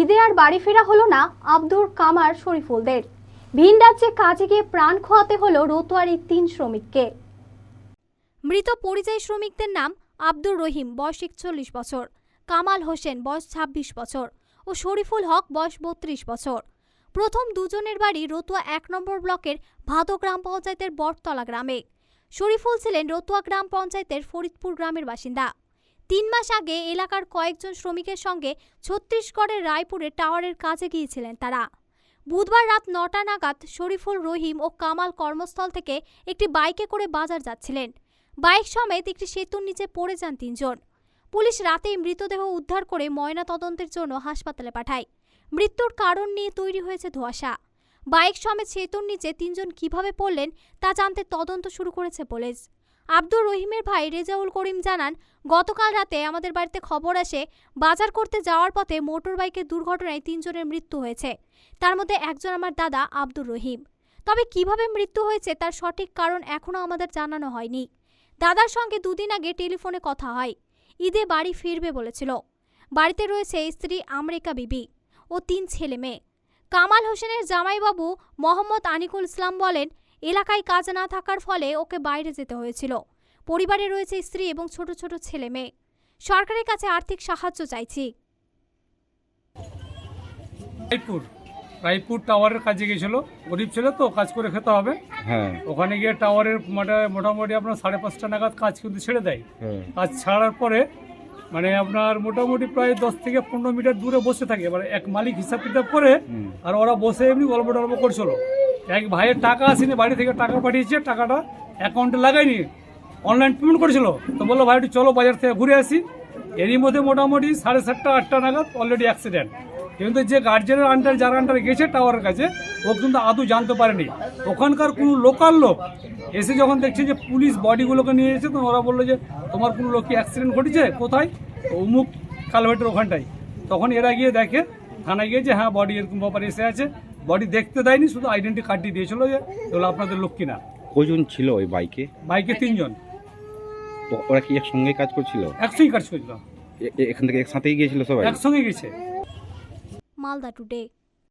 ঈদে আর বাড়ি ফেরা হলো না আব্দুর কামার শরীফুলদের। ভিন রাজ্যে কাজে গিয়ে প্রাণ খোয়াতে হলো রতুয়ার এই তিন শ্রমিককে। মৃত পরিযায়ী শ্রমিকদের নাম আব্দুর রহিম, বয়স একচল্লিশ বছর, কামাল হোসেন, বয়স ছাব্বিশ বছর ও শরীফুল হক, বয়স বত্রিশ বছর। প্রথম দুজনের বাড়ি রতুয়া এক নম্বর ব্লকের ভাদো গ্রাম পঞ্চায়েতের বটতলা গ্রামে। শরীফুল ছিলেন রতুয়া গ্রাম পঞ্চায়েতের ফরিদপুর গ্রামের বাসিন্দা। তিন মাস আগে এলাকার কয়েকজন শ্রমিকের সঙ্গে ছত্তিশগড়ের রায়পুরে টাওয়ারের কাজে গিয়েছিলেন তারা। বুধবার রাত নটা নাগাদ শরীফুল রহিম ও কামাল কর্মস্থল থেকে একটি বাইকে করে বাজার যাচ্ছিলেন। বাইক সমেত একটি সেতুর নিচে পড়ে যান তিনজন। পুলিশ রাতেই মৃতদেহ উদ্ধার করে ময়না তদন্তের জন্য হাসপাতালে পাঠায়। মৃত্যুর কারণ নিয়ে তৈরি হয়েছে ধোঁয়াশা। বাইক সমেত সেতুর নিচে তিনজন কীভাবে পড়লেন তা জানতে তদন্ত শুরু করেছে পুলিশ। আব্দুর রহিমের ভাই রেজাউল করিম জানান, গতকাল রাতে আমাদের বাড়িতে খবর আসে, বাজার করতে যাওয়ার পথে মোটর বাইকের দুর্ঘটনায় তিনজনের মৃত্যু হয়েছে। তার মধ্যে একজন আমার দাদা আব্দুর রহিম। তবে কীভাবে মৃত্যু হয়েছে তার সঠিক কারণ এখনও আমাদের জানানো হয়নি। দাদার সঙ্গে দুদিন আগে টেলিফোনে কথা হয়। ঈদে বাড়ি ফিরবে বলেছিল। বাড়িতে রয়েছে স্ত্রী আমরিকা বিবি ও তিন ছেলে মেয়ে। কামাল হোসেনের জামাইবাবু মোহাম্মদ আনিকুল ইসলাম বলেন এলাকায় কাজ না থাকার ফলে ওকে বাইরে যেতে হয়েছিল। পরিবারে রয়েছে স্ত্রী এবং ছোট ছোট ছেলে মেয়ে। সরকারের কাছে আর্থিক সাহায্য চাইছি। রায়পুর। রায়পুর টাওয়ারের কাজে গেছিল। গরিব ছিল তো কাজ করে খেতে হবে। হ্যাঁ। ওখানে গিয়ে টাওয়ারের মোটামুটি আপনার সাড়ে পাঁচটা নাগাদ কাজ কিন্তু ছেড়ে দেয়। হ্যাঁ। কাজ ছাড়ার পরে মানে আপনার মোটামুটি প্রায় দশ থেকে পনেরো মিটার দূরে বসে থাকে। এবার এক মালিক হিসাব কিতাব করে আর ওরা বসে এমনি গল্প টল্প করছিল। এক ভাইয়ের টাকা আসেনি, বাড়ি থেকে টাকা পাঠিয়েছে, টাকাটা অ্যাকাউন্টে লাগায়নি। অনলাইন পেমেন্ট করেছিল। তো বলল, ভাই, একটু চলো বাজার থেকে ঘুরে আসি। এরই মধ্যে মোটামুটি সাড়ে সাতটা, আটটা নাগাদ অলরেডি অ্যাক্সিডেন্ট কিন্তু যে গার্জেনের আন্ডার যার আন্ডারে গেছে টাওয়ারের কাছে, ও কিন্তু আদৌ জানতে পারেনি। ওখানকার কোনো লোকাল লোক এসে যখন দেখছে যে পুলিশ বডিগুলোকে নিয়ে এসেছে তখন ওরা বলল যে, তোমার কোনো লোক কি অ্যাক্সিডেন্ট ঘটেছে? কোথায়? তো অমুক কালভেটের ওখানটায়। তখন এরা গিয়ে দেখে, থানায় গিয়ে যে হ্যাঁ বডি এরকম ব্যাপারে এসে আছে। বডি দেখতে দেয়নি শুধু আইডেন্টি কার্ডটি দিয়েছিল যে এগুলো আপনাদের লোক কিনা। কজন ছিল ওই বাইকে? বাইকে তিনজন। তো ওরা কি একসঙ্গে কাজ করছিল? একসঙ্গে কাজ করছিল। এ- এ- এখান থেকে একসাথেই গিয়েছিল সবাই? একসঙ্গে গেছে। মালদা টুডে।